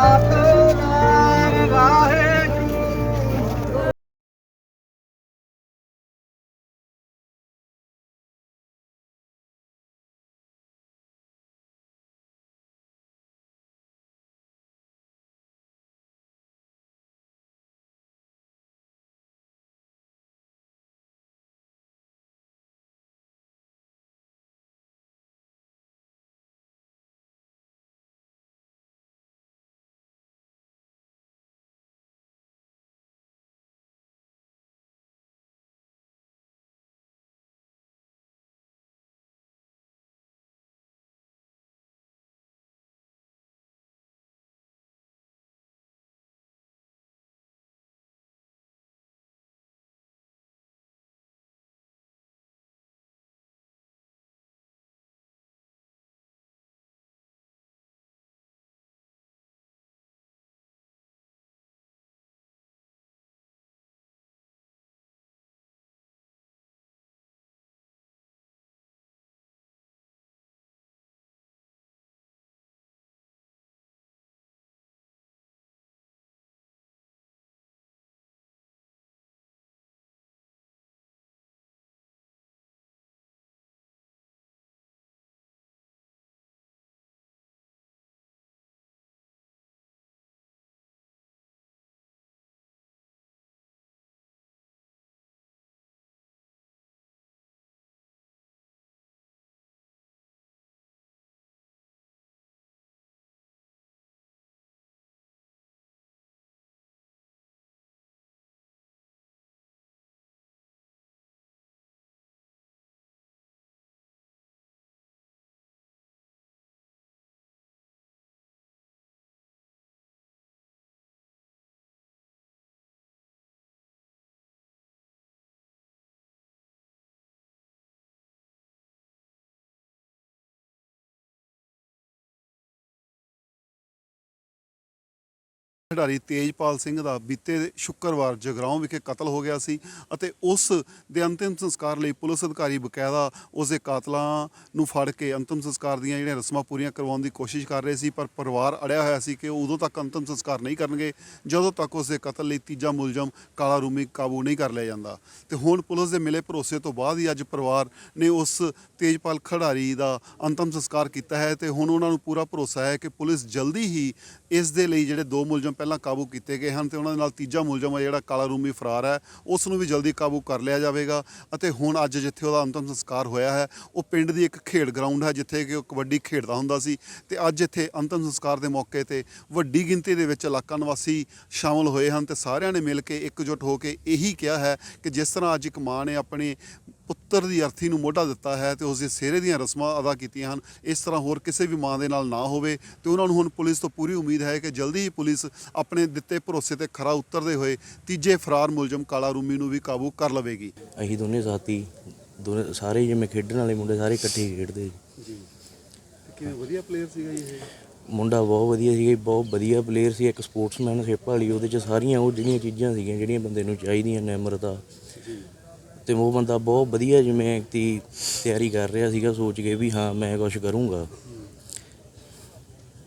Father. ਖਿਡਾਰੀ ਤੇਜਪਾਲ ਸਿੰਘ ਦਾ ਬੀਤੇ ਸ਼ੁੱਕਰਵਾਰ ਜਗਰਾਉਂ ਵਿਖੇ ਕਤਲ ਹੋ ਗਿਆ ਸੀ ਅਤੇ ਉਸ ਦੇ ਅੰਤਿਮ ਸੰਸਕਾਰ ਲਈ ਪੁਲਿਸ ਅਧਿਕਾਰੀ ਬਕਾਇਦਾ ਉਸ ਦੇ ਕਾਤਲਾਂ ਨੂੰ ਫੜ ਕੇ ਅੰਤਿਮ ਸੰਸਕਾਰ ਦੀਆਂ ਜਿਹੜੀਆਂ ਰਸਮਾਂ ਪੂਰੀਆਂ ਕਰਵਾਉਣ ਦੀ ਕੋਸ਼ਿਸ਼ ਕਰ ਰਹੇ ਸੀ, ਪਰ ਪਰਿਵਾਰ ਅੜਿਆ ਹੋਇਆ ਸੀ ਕਿ ਉਹ ਉਦੋਂ ਤੱਕ ਅੰਤਿਮ ਸੰਸਕਾਰ ਨਹੀਂ ਕਰਨਗੇ, ਜਦੋਂ ਤੱਕ ਉਸ ਦੇ ਕਤਲ ਲਈ ਤੀਜਾ ਮੁਲਜ਼ਮ ਕਾਲਾ ਰੂਮੀ ਕਾਬੂ ਨਹੀਂ ਕਰ ਲਿਆ ਜਾਂਦਾ। ਤੇ ਹੁਣ ਪੁਲਿਸ ਦੇ ਮਿਲੇ ਭਰੋਸੇ ਤੋਂ ਬਾਅਦ ਹੀ ਅੱਜ ਪਰਿਵਾਰ ਨੇ ਉਸ ਤੇਜਪਾਲ ਖਿਡਾਰੀ ਦਾ ਅੰਤਿਮ ਸੰਸਕਾਰ ਕੀਤਾ ਹੈ ਤੇ ਹੁਣ ਉਹਨਾਂ ਨੂੰ ਪੂਰਾ ਭਰੋਸਾ ਹੈ ਕਿ ਪੁਲਿਸ ਜਲਦੀ ਹੀ ਇਸ ਦੇ ਲਈ ਜਿਹੜੇ ਦੋ ਮੁਲਜ਼ਮ ਪਹਿਲਾਂ ਕਾਬੂ ਕੀਤੇ ਗਏ ਹਨ ਤੇ ਉਹਨਾਂ ਦੇ ਨਾਲ ਤੀਜਾ ਮੁਲਜ਼ਮ ਹੈ ਜਿਹੜਾ ਕਾਲਾ ਰੂਮੀ ਫਰਾਰ ਹੈ ਉਸ ਨੂੰ ਵੀ ਜਲਦੀ ਕਾਬੂ ਕਰ ਲਿਆ ਜਾਵੇਗਾ ਅਤੇ ਹੁਣ ਅੱਜ ਜਿੱਥੇ ਉਹਦਾ ਅੰਤਮ ਸੰਸਕਾਰ ਹੋਇਆ ਹੈ, ਉਹ ਪਿੰਡ ਦੀ ਇੱਕ ਖੇਡ ਗਰਾਊਂਡ ਹੈ ਜਿੱਥੇ ਕਿ ਉਹ ਕਬੱਡੀ ਖੇਡਦਾ ਹੁੰਦਾ ਸੀ ਤੇ ਅੱਜ ਇੱਥੇ ਅੰਤਮ ਸੰਸਕਾਰ ਦੇ ਮੌਕੇ ਤੇ ਵੱਡੀ ਗਿਣਤੀ ਦੇ ਵਿੱਚ ਇਲਾਕਾ ਨਿਵਾਸੀ ਸ਼ਾਮਲ ਹੋਏ ਹਨ ਤੇ ਸਾਰਿਆਂ ਨੇ ਮਿਲ ਕੇ ਇਕਜੁੱਟ ਹੋ ਕੇ ਇਹੀ ਕਿਹਾ ਹੈ ਕਿ ਜਿਸ ਤਰ੍ਹਾਂ ਅੱਜ ਇੱਕ ਮਾਂ ਨੇ ਆਪਣੇ ਪੁੱਤਰ ਦੀ ਅਰਥੀ ਨੂੰ ਮੋਢਾ ਦਿੱਤਾ ਹੈ ਤੇ ਉਸ ਦੇ ਸਿਹਰੇ ਦੀਆਂ ਰਸਮਾਂ ਅਦਾ ਕੀਤੀਆਂ ਹਨ। ਇਸ ਤਰ੍ਹਾਂ ਹੋਰ ਕਿਸੇ ਵੀ ਮਾਂ ਦੇ ਨਾਲ ਨਾ ਹੋਵੇ ਤੇ ਉਹਨਾਂ ਨੂੰ ਹੁਣ ਪੁਲਿਸ ਤੋਂ ਪੂਰੀ ਉਮੀਦ ਹੈ ਕਿ ਜਲਦੀ ਹੀ ਪੁਲਿਸ ਆਪਣੇ ਦਿੱਤੇ ਭਰੋਸੇ ਤੇ ਖਰਾ ਉਤਰਦੇ ਹੋਏ ਤੀਜੇ ਫਰਾਰ ਮੁਲਜ਼ਮ ਕਾਲਾ ਰੂਮੀ ਨੂੰ ਵੀ ਕਾਬੂ ਕਰ ਲਵੇਗੀ। ਅਸੀਂ ਦੋਨੇ ਸਾਥੀ ਦੋਨੇ ਸਾਰੇ ਜਿਵੇਂ ਖੇਡਣ ਵਾਲੇ ਮੁੰਡੇ ਸਾਰੇ ਇਕੱਠੇ ਹੀ ਖੇਡਦੇ। ਜੀ। ਕਿਵੇਂ ਵਧੀਆ ਪਲੇਅਰ ਸੀਗਾ ਜੀ ਇਹ? ਮੁੰਡਾ ਬਹੁਤ ਵਧੀਆ ਸੀਗਾ ਬਹੁਤ ਵਧੀਆ ਪਲੇਅਰ ਸੀ ਇੱਕ ਸਪੋਰਟਸਮੈਨਸ਼ਿਪ ਵਾਲੀ ਉਹਦੇ ਚ ਸਾਰੀਆਂ ਉਹ ਜਿਹੜੀਆਂ ਚੀਜ਼ਾਂ ਸੀਗੀਆਂ ਜਿਹੜੀਆਂ ਬੰਦੇ ਨੂੰ ਚਾਹੀਦੀਆਂ ਨਿਮਰਤਾ। ਤੇ ਉਹ ਬੰਦਾ ਬਹੁਤ ਵਧੀਆ ਜਿਵੇਂ ਦੀ ਤਿਆਰੀ ਕਰ ਰਿਹਾ ਸੀਗਾ ਸੋਚ ਕੇ ਵੀ ਹਾਂ ਮੈਂ ਕੁਝ ਕਰੂੰਗਾ।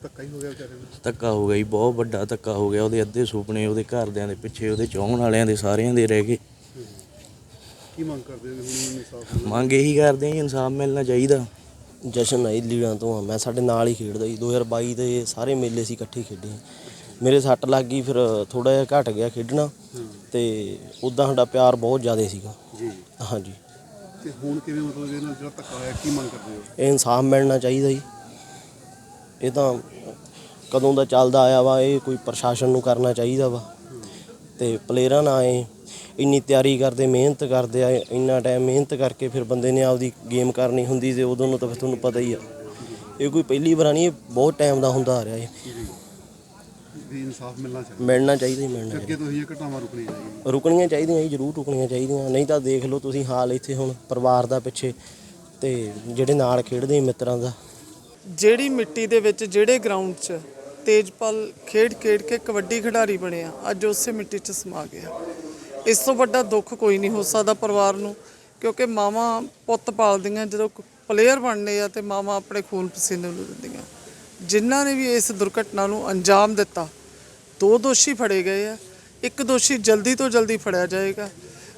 ਧੱਕਾ ਹੀ ਹੋ ਗਿਆ ਵਿਚਾਰੇ ਨੂੰ। ਧੱਕਾ ਹੋ ਗਿਆ ਜੀ ਬਹੁਤ ਵੱਡਾ ਧੱਕਾ ਹੋ ਗਿਆ। ਉਹਦੇ ਅੱਧੇ ਸੁਪਨੇ ਉਹਦੇ ਘਰਦਿਆਂ ਦੇ ਪਿੱਛੇ ਉਹਦੇ ਚਾਹਣ ਵਾਲਿਆਂ ਦੇ ਸਾਰਿਆਂ ਦੇ ਰਹਿ ਗਏ। ਕੀ ਮੰਗ ਕਰਦੇ ਨੇ ਹੁਣ ਇਨਸਾਫ ਮੰਗ ਇਹੀ ਕਰਦੇ ਆ ਇਨਸਾਫ ਮਿਲਣਾ ਚਾਹੀਦਾ। ਜਸ਼ਨ ਹੈ ਲੀੜਾਂ ਤੋਂ ਆ ਮੈਂ ਸਾਡੇ ਨਾਲ ਹੀ ਖੇਡਦਾ ਜੀ। 2022 ਦੇ ਸਾਰੇ ਮੇਲੇ ਸੀ ਇਕੱਠੇ ਖੇਡੇ ਮੇਰੇ ਸੱਟ ਲੱਗ ਗਈ ਫਿਰ ਥੋੜਾ ਜਿਹਾ ਘਟ ਗਿਆ ਖੇਡਣਾ। ਤੇ ਉਦਾਂ ਸਾਡਾ ਪਿਆਰ ਬਹੁਤ ਜ਼ਿਆਦਾ ਸੀਗਾ। ਜੀ। ਹਾਂਜੀ। ਤੇ ਹੁਣ ਕਿਵੇਂ ਮਤਲਬ ਇਹਨਾਂ ਜਿਹੜਾ ਧੱਕਾ ਹੋਇਆ ਕੀ ਮੰਗ ਕਰਦੇ ਹੋ? ਇਹ ਇਨਸਾਫ ਮਿਲਣਾ ਚਾਹੀਦਾ ਜੀ। ਇਹ ਤਾਂ ਕਦੋਂ ਦਾ ਚੱਲਦਾ ਆਇਆ ਵਾ ਇਹ ਕੋਈ ਪ੍ਰਸ਼ਾਸਨ ਨੂੰ ਕਰਨਾ ਚਾਹੀਦਾ ਵਾ। ਤੇ ਪਲੇਅਰਾਂ ਨਾਲ ਇਹ ਇੰਨੀ ਤਿਆਰੀ ਕਰਦੇ ਮਿਹਨਤ ਕਰਦੇ ਆ ਇੰਨਾ ਟਾਈਮ ਮਿਹਨਤ ਕਰਕੇ ਫਿਰ ਬੰਦੇ ਨੇ ਆਪਦੀ ਗੇਮ ਕਰਨੀ ਹੁੰਦੀ ਤੇ ਉਦੋਂ ਨੂੰ ਤਾਂ ਫਿਰ ਤੁਹਾਨੂੰ ਪਤਾ ਹੀ ਆ। ਇਹ ਕੋਈ ਪਹਿਲੀ ਵਾਰ ਨਹੀਂ ਇਹ ਬਹੁਤ ਟਾਈਮ ਦਾ ਹੁੰਦਾ ਆ ਰਿਹਾ ਇਹ। ਵੀ ਇਨਸਾਫ ਮਿਲਣਾ ਚਾਹੀਦਾ। ਮਿਲਣਾ ਚਾਹੀਦਾ ਹੀ ਮਿਲਣਾ ਅੱਗੇ ਤੋਂ ਇਹ ਘਟਨਾਵਾਂ ਰੁਕਣੀਆਂ ਚਾਹੀਦੀਆਂ। ਚਾਹੀਦਾ। ਰੁਕਣੀਆਂ ਚਾਹੀਦੀਆਂ ਜੀ ਜ਼ਰੂਰ ਰੁਕਣੀਆਂ ਚਾਹੀਦੀਆਂ। ਨਹੀਂ ਤਾਂ ਦੇਖ ਲਓ ਤੁਸੀਂ ਹਾਲ ਇੱਥੇ ਹੁਣ ਪਰਿਵਾਰ ਦਾ ਪਿੱਛੇ ਤੇ ਜਿਹੜੇ ਨਾਲ ਖੇਡਦੇ ਮਿੱਤਰਾਂ ਦਾ। ਜਿਹੜੀ ਮਿੱਟੀ ਦੇ ਵਿੱਚ ਜਿਹੜੇ ਗਰਾਊਂਡ 'ਚ ਤੇਜਪਾਲ ਖੇਡ ਖੇਡ ਕੇ ਕਬੱਡੀ ਖਿਡਾਰੀ ਬਣਿਆ ਅੱਜ ਉਸੇ ਮਿੱਟੀ 'ਚ ਸਮਾ ਗਿਆ। ਇਸ ਤੋਂ ਵੱਡਾ ਦੁੱਖ ਕੋਈ ਨਹੀਂ ਹੋ ਸਕਦਾ ਪਰਿਵਾਰ ਨੂੰ ਕਿਉਂਕਿ ਮਾਵਾਂ ਪੁੱਤ ਪਾਲਦੀਆਂ ਜਦੋਂ ਪਲੇਅਰ ਬਣਨੇ ਆ ਤੇ ਮਾਵਾਂ ਆਪਣੇ ਖੂਨ ਪਸੀਨੇ ਨੂੰ ਦਿੰਦੀਆਂ। ਜਿਨ੍ਹਾਂ ਨੇ ਵੀ ਇਸ ਦੁਰਘਟਨਾ ਨੂੰ ਅੰਜਾਮ ਦਿੱਤਾ, ਦੋ ਦੋਸ਼ੀ ਫੜੇ ਗਏ ਆ, ਇੱਕ ਦੋਸ਼ੀ ਜਲਦੀ ਤੋਂ ਜਲਦੀ ਫੜਿਆ ਜਾਏਗਾ।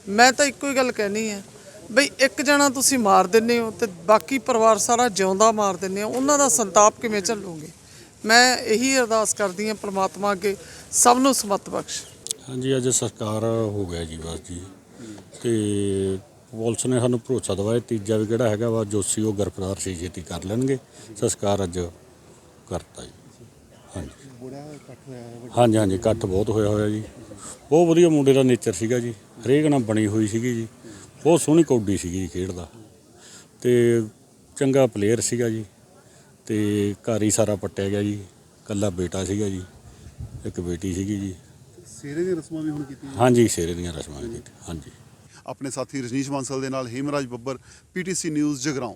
ਮੈਂ ਤਾਂ ਇੱਕੋ ਹੀ ਗੱਲ ਕਹਿਣੀ ਹੈ ਬਈ ਇੱਕ ਜਣਾ ਤੁਸੀਂ ਮਾਰ ਦਿੰਦੇ ਹੋ ਤੇ ਬਾਕੀ ਪਰਿਵਾਰ ਸਾਰਾ ਜਿਉਂਦਾ ਮਾਰ ਦਿੰਦੇ ਹੋ ਉਹਨਾਂ ਦਾ ਸੰਤਾਪ ਕਿਵੇਂ ਝੱਲੋਗੇ? ਮੈਂ ਇਹੀ ਅਰਦਾਸ ਕਰਦੀ ਹਾਂ ਪ੍ਰਮਾਤਮਾ ਅੱਗੇ ਸਭ ਨੂੰ ਸਮਤ ਬਖਸ਼। ਹਾਂਜੀ, ਅੱਜ ਸਰਕਾਰ ਹੋ ਗਿਆ ਜੀ ਬਸ ਜੀ। ਤੇ ਪੁਲਿਸ ਨੇ ਸਾਨੂੰ ਭਰੋਸਾ ਦਵਾਇਆ, ਤੀਜਾ ਵੀ ਕਿਹੜਾ ਹੈਗਾ ਵਾ, ਜੋਸੀ ਉਹ ਗ੍ਰਿਫਤਾਰ ਛੇ ਛੇਤੀ ਕਰ ਲੈਣਗੇ। ਸੰਸਕਾਰ ਅੱਜ ਕਰਤਾ ਜੀ। ਹਾਂਜੀ। ਬੜਾ ਇਕੱਠ ਹੋਇਆ ਹੈ ਹਾਂਜੀ ਹਾਂਜੀ ਇਕੱਠ ਬਹੁਤ ਹੋਇਆ ਹੋਇਆ ਜੀ। ਬਹੁਤ ਵਧੀਆ ਮੁੰਡੇ ਦਾ ਨੇਚਰ ਸੀਗਾ ਜੀ। ਹਰੇਕ ਨਾਲ ਬਣੀ ਹੋਈ ਸੀਗੀ ਜੀ। ਬਹੁਤ ਸੋਹਣੀ ਕੌਡੀ ਸੀਗੀ ਜੀ ਖੇਡਦਾ ਤੇ ਚੰਗਾ ਪਲੇਅਰ ਸੀਗਾ ਜੀ। ਤੇ ਘਰ ਹੀ ਸਾਰਾ ਪੱਟਿਆ ਗਿਆ ਜੀ। ਕੱਲਾ ਬੇਟਾ ਸੀਗਾ ਜੀ। ਇੱਕ ਬੇਟੀ ਸੀਗੀ ਜੀ। ਸਿਹਰੇ ਦੀਆਂ ਰਸਮਾਂ ਵੀ ਹੁਣ ਕੀਤੀਆਂ ਹਾਂਜੀ ਸ਼ੇਰੇ ਦੀਆਂ ਰਸਮਾਂ ਕੀਤੀ ਹਾਂਜੀ। ਆਪਣੇ ਸਾਥੀ ਰਜਨੀਸ਼ ਬਾਂਸਲ ਦੇ ਨਾਲ ਹੇਮਰਾਜ ਬੱਬਰ ਪੀਟੀਸੀ ਨਿਊਜ਼ ਜਗਰਾਉਂ।